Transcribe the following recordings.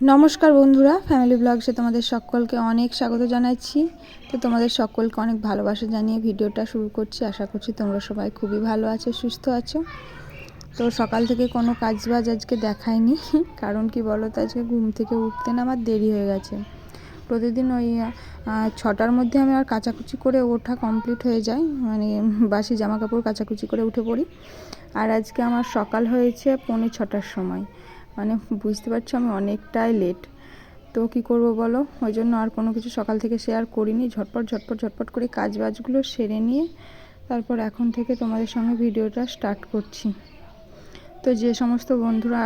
নমস্কার বন্ধুরা ফ্যামিলি ব্লগসে তোমাদের সকলকে অনেক স্বাগত জানাচ্ছি। তো তোমাদের সকলকে অনেক ভালোবাসা জানিয়ে ভিডিওটা শুরু করছি। আশা করছি তোমরা সবাই খুবই ভালো আছো, সুস্থ আছো। তো সকাল থেকে কোনো কাজ বাজ আজকে দেখায়নি কারণ কি বলো তো আজকে ঘুম থেকে উঠতে না আমার দেরি হয়ে গেছে। প্রতিদিন ওই ছটার মধ্যে আমি আর কাচাকুচি করে ওঠা কমপ্লিট হয়ে যায় মানে বাসি জামা কাপড় কাচাকুচি করে উঠে পড়ি। আর আজকে আমার সকাল হয়েছে পৌনে ছটার সময়। মানে বুঝতে পারছ আমি অনেকটাই লেট তো কি করব বলো? ওই জন্য আর কোনো কিছু সকাল থেকে শেয়ার করিনি। ঝটপট ঝটপট ঝটপট করে কাজ বাজগুলো সেরে নিয়ে তারপর এখন থেকে তোমাদের সঙ্গে ভিডিওটা স্টার্ট করছি। তো যে সমস্ত বন্ধুরা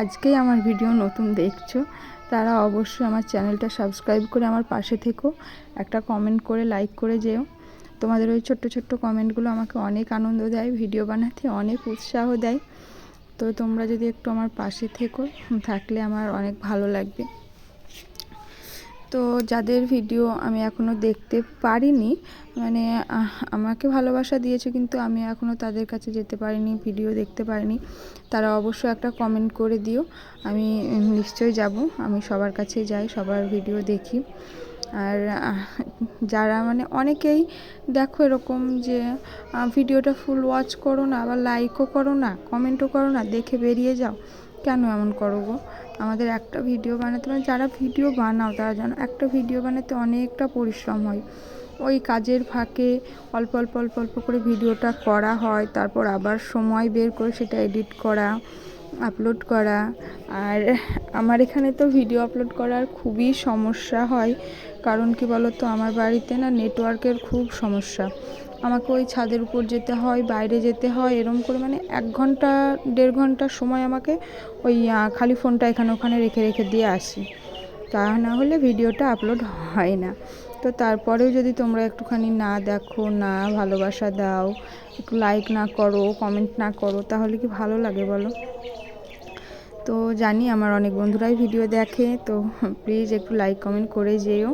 আজকেই আমার ভিডিও নতুন দেখছ, তারা অবশ্যই আমার চ্যানেলটা সাবস্ক্রাইব করে আমার পাশে থেকো। একটা কমেন্ট করে লাইক করে যেও। তোমাদের ওই ছোট্ট ছোট্ট কমেন্টগুলো আমাকে অনেক আনন্দ দেয় ভিডিও বানাতে অনেক উৎসাহ দেয়। তো তোমরা যদি একটু আমার পাশে থেকো, থাকলে আমার অনেক ভালো লাগবে। তো যাদের ভিডিও আমি এখনও দেখতে পারিনি মানে আমাকে ভালোবাসা দিয়েছে কিন্তু আমি এখনও তাদের কাছে যেতে পারিনি, ভিডিও দেখতে পারিনি, তারা অবশ্যই একটা কমেন্ট করে দিও। আমি নিশ্চয়ই যাব, আমি সবার কাছে যাই, সবার ভিডিও দেখি। আর যারা মানে অনেকেই দেখো এরকম যে ভিডিওটা ফুল ওয়াচ করো না আবার লাইকও করো না কমেন্টও করো না, দেখে বেরিয়ে যাও। কেন এমন করো গো? আমাদের একটা ভিডিও বানাতে মানে যারা ভিডিও বানাও তারা জানো একটা ভিডিও বানাতে অনেকটা পরিশ্রম হয়। ওই কাজের ফাঁকে অল্প অল্প অল্প অল্প করে ভিডিওটা করা হয়, তারপর আবার সময় বের করে সেটা এডিট করা। আপলোড করা। আর আমার এখানে তো ভিডিও আপলোড করার খুবই সমস্যা হয়। কারণ কি বলতো, আমার বাড়িতে না নেটওয়ার্কের খুব সমস্যা। আমাকে ওই ছাদের উপর যেতে হয়, বাইরে যেতে হয়, এরম করে মানে এক ঘণ্টা, দেড় ঘণ্টা সময় আমাকে ওই খালি ফোনটা এখানে ওখানে রেখে রেখে দিয়ে আসি। তা না হলে ভিডিওটা আপলোড হয় না। তো তারপরেও যদি তোমরা একটুখানি না দেখো, না ভালোবাসা দাও, একটু লাইক না করো কমেন্ট না করো, তাহলে কি ভালো লাগে বলো? তো জানি আমার অনেক বন্ধুরাই ভিডিও দেখে, তো প্লিজ একটু লাইক কমেন্ট করে যেও।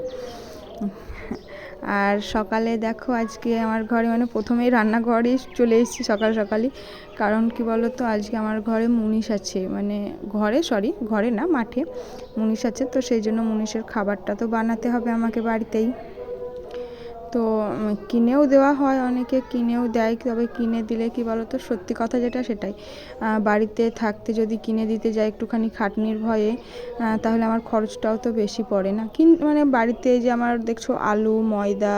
আর সকালে দেখো আজকে আমার ঘরে মানে প্রথমেই রান্নাঘরে চলে এসেছি সকাল সকালই। কারণ কি বলো তো আজকে আমার ঘরে মুনিশ আছে মানে ঘরে সরি ঘরে না, মাঠে মুনিশ আছে, তো সেই জন্য মুনিশের খাবারটা তো বানাতে হবে আমাকে বাড়িতেই। তো কিনেও দেওয়া হয় অনেকে, কিনেও দেয়, তবে কিনে দিলে কি বলো তো সত্যি কথা যেটা সেটাই। বাড়িতে থাকতে যদি কিনে দিতে যাই একটুখানি খাটনির ভয়ে তাহলে আমার খরচটাও তো বেশি পড়ে না। কিন মানে বাড়িতে যে আমার দেখছ আলু, ময়দা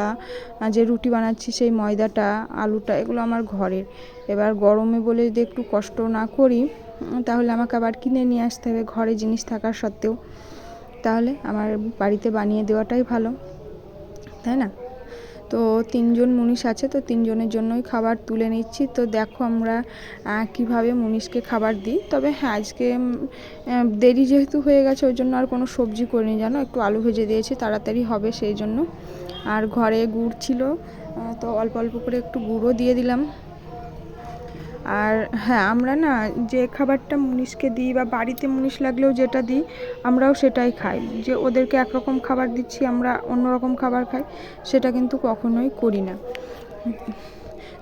যে রুটি বানাচ্ছি সেই ময়দাটা, আলুটা, এগুলো আমার ঘরের। এবার গরমে বলে যদি একটু কষ্ট না করি তাহলে আমাকে আবার কিনে নিয়ে আসতে হবে ঘরে জিনিস থাকার সত্ত্বেও। তাহলে আমার বাড়িতে বানিয়ে দেওয়াটাই ভালো। তাই না? তো তিনজন মুনিশ আছে, তো তিনজনের জন্যই খাবার তুলে নিচ্ছি। তো দেখো আমরা কীভাবে মুনিশকে খাবার দিই। তবে হ্যাঁ আজকে দেরি যেহেতু হয়ে গেছে, ওই জন্য আর কোনো সবজি করিনি জানো? একটু আলু ভেজে দিয়েছি, তাড়াতাড়ি হবে সেই জন্য। আর ঘরে গুড় ছিল তো অল্প অল্প করে একটু গুঁড়ো দিয়ে দিলাম। আর হ্যাঁ আমরা না যে খাবারটা মুনিশকে দিই বা বাড়িতে মুনিশ লাগলেও যেটা দিই, আমরাও সেটাই খাই। যে ওদেরকে একরকম খাবার দিচ্ছি, আমরা অন্য রকম খাবার খাই, সেটা কিন্তু কখনোই করি না।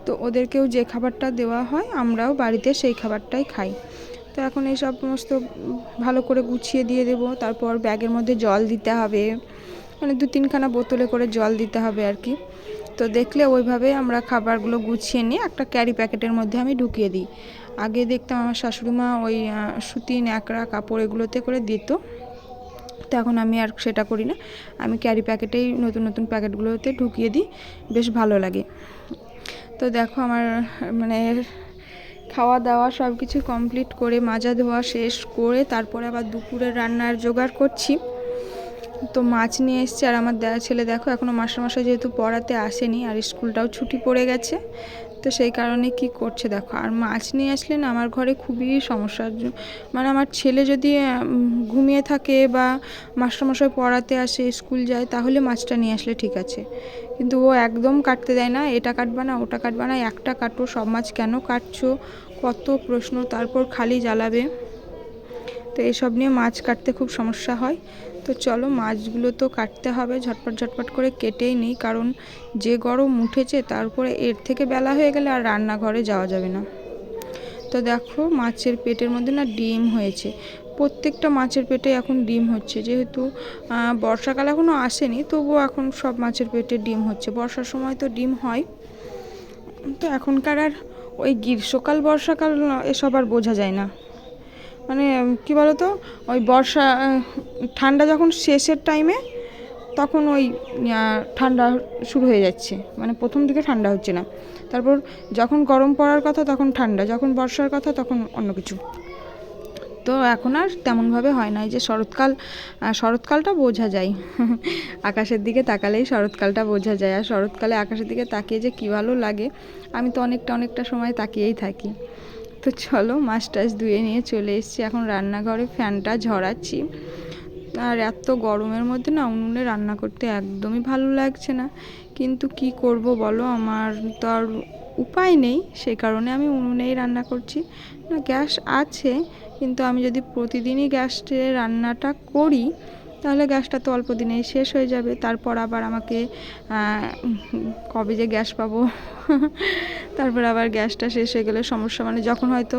তো ওদেরকেও যে খাবারটা দেওয়া হয়, আমরাও বাড়িতে সেই খাবারটাই খাই। তো এখন এই সব সমস্ত ভালো করে গুছিয়ে দিয়ে দেবো। তারপর ব্যাগের মধ্যে জল দিতে হবে। মানে দু তিনখানা বোতলে করে জল দিতে হবে আর কি। তো দেখলে ওইভাবে আমরা খাবারগুলো গুছিয়ে নিয়ে একটা ক্যারি প্যাকেটের মধ্যে আমি ঢুকিয়ে দিই। আগে দেখতাম আমার শাশুড়ি মা ওই সুতি, ন্যাকড়া, কাপড় এগুলোতে করে দিত। তো এখন আমি আর সেটা করি না। আমি ক্যারি প্যাকেটেই নতুন নতুন প্যাকেটগুলোতে ঢুকিয়ে দিই। বেশ ভালো লাগে। তো দেখো আমার মানে খাওয়া দাওয়া সব কিছু কমপ্লিট করে, মাজা ধোয়া শেষ করে তারপরে আবার দুপুরের রান্নার জোগাড় করছি। তো মাছ নিয়ে এসছে আর আমার দেওয়া ছেলে দেখো এখনও মাস্টারমশাই যেহেতু পড়াতে আসেনি আর স্কুলটাও ছুটি পড়ে গেছে, তো সেই কারণে কি করছে দেখো। আর মাছ নিয়ে আসলে না আমার ঘরে খুবই সমস্যা। মানে আমার ছেলে যদি ঘুমিয়ে থাকে বা মাস্টারমশাই পড়াতে আসে, স্কুল যায়, তাহলে মাছটা নিয়ে আসলে ঠিক আছে। কিন্তু ও একদম কাটতে দেয় না, এটা কাটবা না, ওটা কাটবা না, একটা কাটো, সব মাছ কেন কাটছো? কত প্রশ্ন, তারপর খালি জ্বালাবে। তো এসব নিয়ে মাছ কাটতে খুব সমস্যা হয়। তো চলো মাছগুলো তো কাটতে হবে, ঝটপট ঝটপট করে কেটেই নিই, কারণ যে গরম উঠেছে তারপরে এর থেকে বেলা হয়ে গেলে আর রান্নাঘরে যাওয়া যাবে না। তো দেখো মাছের পেটের মধ্যে না ডিম হয়েছে। প্রত্যেকটা মাছের পেটে এখন ডিম হচ্ছে, যেহেতু বর্ষাকাল এখনও আসেনি, তবুও এখন সব মাছের পেটে ডিম হচ্ছে। বর্ষার সময় তো ডিম হয়। তো এখনকার আর ওই গ্রীষ্মকাল, বর্ষাকাল, এসব আর বোঝা যায় না। মানে কী বলতো? ওই বর্ষা ঠান্ডা যখন শেষের টাইমে তখন ওই ঠান্ডা শুরু হয়ে যাচ্ছে। মানে প্রথম দিকে ঠান্ডা হচ্ছে না। তারপর যখন গরম পড়ার কথা, তখন ঠান্ডা। যখন বর্ষার কথা, তখন অন্য কিছু। তো এখন আর তেমনভাবে হয় না। এই যে শরৎকাল শরৎকালটা বোঝা যায়। আকাশের দিকে তাকালেই শরৎকালটা বোঝা যায়। আর শরৎকালে আকাশের দিকে তাকিয়ে যে কী ভালো লাগে, আমি তো অনেকটা অনেকটা সময় তাকিয়েই থাকি। তো চলো মাছ টাছ ধুয়ে নিয়ে চলে এসেছি। এখন রান্নাঘরে ফ্যানটা ঝরাচ্ছি। আর এত গরমের মধ্যে না উনুনে রান্না করতে একদমই ভালো লাগছে না। কিন্তু কি করব বলো? আমার তো আর উপায় নেই। সেই কারণে আমি উনুনেই রান্না করছি। না, গ্যাস আছে। কিন্তু আমি যদি প্রতিদিনই গ্যাসে রান্নাটা করি তাহলে গ্যাসটা তো অল্প দিনেই শেষ হয়ে যাবে, তারপর আবার আমাকে কবে যে গ্যাস পাবো? তারপর আবার গ্যাসটা শেষ হয়ে গেলে সমস্যা মানে যখন হয়তো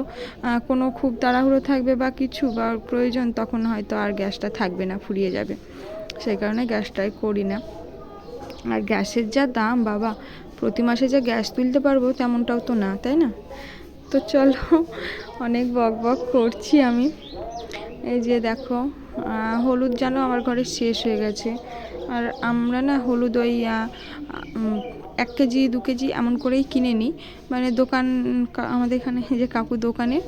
কোনো খুব তাড়াহুড়ো থাকবে বা কিছু বা প্রয়োজন, তখন হয়তো আর গ্যাসটা থাকবে না, ফুরিয়ে যাবে। সেই কারণে গ্যাসটাই করি না। আর গ্যাসের যা দাম, বাবা, প্রতি মাসে যে গ্যাস তুলতে পারব তেমনটাও তো না, তাই না? তো চলো, অনেক বক বক করছি আমি। এই যে দেখো হলুদ যেন আমার ঘরে শেষ হয়ে গেছে। আর আমরা না হলুদ ওই এক কেজি, দু কেজি এমন করেই কিনে নিই মানে দোকান আমাদের এখানে যে কাকু দোকানের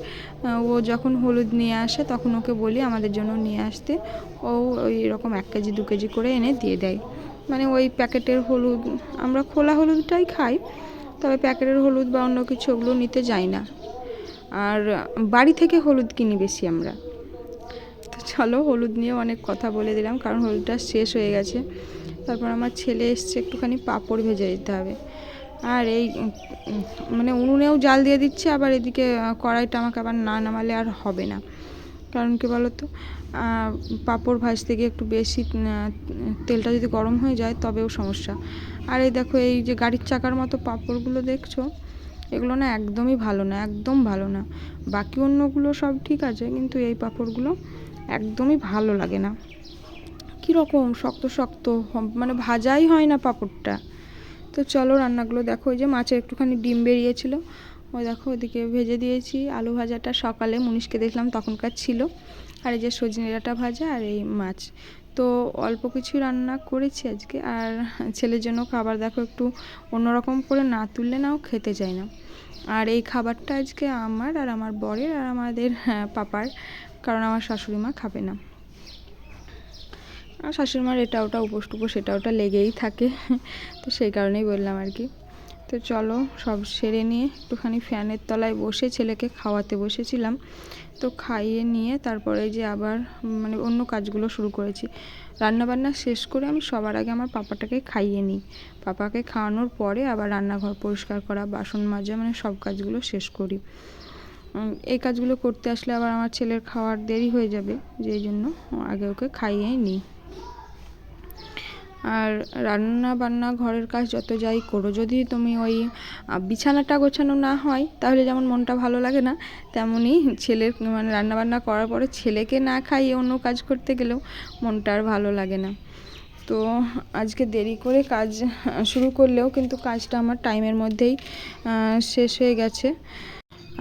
ও যখন হলুদ নিয়ে আসে তখন ওকে বলি আমাদের জন্য নিয়ে আসতে। ও ওই রকম এক কেজি, দু কেজি করে এনে দিয়ে দেয়। মানে ওই প্যাকেটের হলুদ, আমরা খোলা হলুদটাই খাই, তবে প্যাকেটের হলুদ বা অন্য কিছু ওগুলো নিতে যাই না। আর বাড়ি থেকে হলুদ কিনি বেশি আমরা। চলো, হলুদ নিয়ে অনেক কথা বলে দিলাম, কারণ হলুদটা শেষ হয়ে গেছে। তারপর আমার ছেলে এসছে, একটুখানি পাঁপড় ভেজে দিতে হবে। আর এই মানে উনুনেও জাল দিয়ে দিচ্ছে, আবার এদিকে কড়াইটা আমাকে আবার না নামালে আর হবে না। কারণ কি বলতো? পাঁপড় ভাজতে গিয়ে একটু বেশি তেলটা যদি গরম হয়ে যায়, তবেও সমস্যা। আর এই দেখো, এই যে গাড়ির চাকার মতো পাঁপড়গুলো দেখছ, এগুলো না একদমই ভালো না, একদম ভালো না। বাকি অন্যগুলো সব ঠিক আছে, কিন্তু এই পাঁপড়গুলো একদমই ভালো লাগে না। কীরকম শক্ত শক্ত মানে ভাজাই হয় না পাঁপড়টা। তো চলো রান্নাগুলো দেখো ওই যে মাছের একটুখানি ডিম বেরিয়েছিল ওই দেখো ওদিকে ভেজে দিয়েছি। আলু ভাজাটা সকালে মুনিশকে দেখলাম তখনকার ছিল। আর এই যে সজনে ডাঁটা ভাজা আর এই মাছ। তো অল্প কিছু রান্না করেছি আজকে আর ছেলের জন্য খাবার দেখো একটু অন্যরকম করে না তুললে নাও খেতে চায় না। আর এই খাবারটা আজকে আমার আর আমার বরের আর আমাদের হ্যাঁ, পাপার। কারণ আমার শাশুড়ি মা খাবে না। আর শাশুড়িমার এটা ওটা উপোস টুপোস এটা ওটা লেগেই থাকে। তো সেই কারণেই বললাম আর কি। তো চলো, সব সেরে নিয়ে একটুখানি ফ্যানের তলায় বসে ছেলেকে খাওয়াতে বসেছিলাম। তো খাইয়ে নিয়ে তারপরে যে আবার মানে অন্য কাজগুলো শুরু করেছি। রান্নাবান্না শেষ করে আমি সবার আগে আমার পাপাটাকে খাইয়ে নিই। পাপাকে খাওয়ানোর পরে আবার রান্নাঘর পরিষ্কার করা, বাসন মাজা মানে সব কাজগুলো শেষ করি। এই কাজগুলো করতে আসলে আবার আমার ছেলের খাওয়ার দেরি হয়ে যাবে, যেই জন্য আগে ওকে খাইয়েই নিই। আর রান্না বান্না ঘরের কাজ যত যাই করো, যদি তুমি ওই বিছানাটা গোছানো না হয়, তাহলে যেমন মনটা ভালো লাগে না তেমনই ছেলের মানে রান্না বান্না করার পরে ছেলেকে না খাইয়ে অন্য কাজ করতে গেলেও মনটা আর ভালো লাগে না। তো আজকে দেরি করে কাজ শুরু করলেও কিন্তু কাজটা আমার টাইমের মধ্যেই শেষ হয়ে গেছে।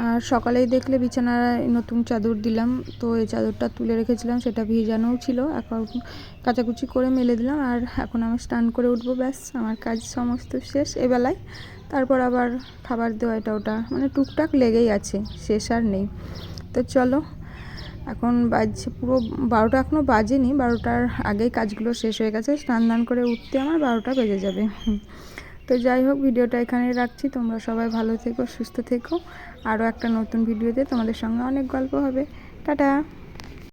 আর সকালেই দেখলে বিছানায় নতুন চাদর দিলাম। তো এই চাদরটা তুলে রেখেছিলাম, সেটা ভিজানোও ছিল। এখন কাচাকুচি করে মেলে দিলাম আর এখন আমি স্নান করে উঠবো, ব্যাস। আমার কাজ সমস্ত শেষ এবেলায় তারপর আবার খাবার দেওয়া এটা ওটা মানে টুকটাক লেগেই আছে, শেষ আর নেই। তো চলো, এখন বাজছে পুরো বারোটা এখনও বাজেনি। বারোটার আগেই কাজগুলো শেষ হয়ে গেছে। স্নান দান করে উঠতে আমার বারোটা বেজে যাবে। তো যাই হোক, ভিডিওটা এখানে রাখছি। তোমরা সবাই ভালো থেকো, সুস্থ থেকো। আরও একটা নতুন ভিডিওতে তোমাদের সঙ্গে অনেক গল্প হবে। টাটা!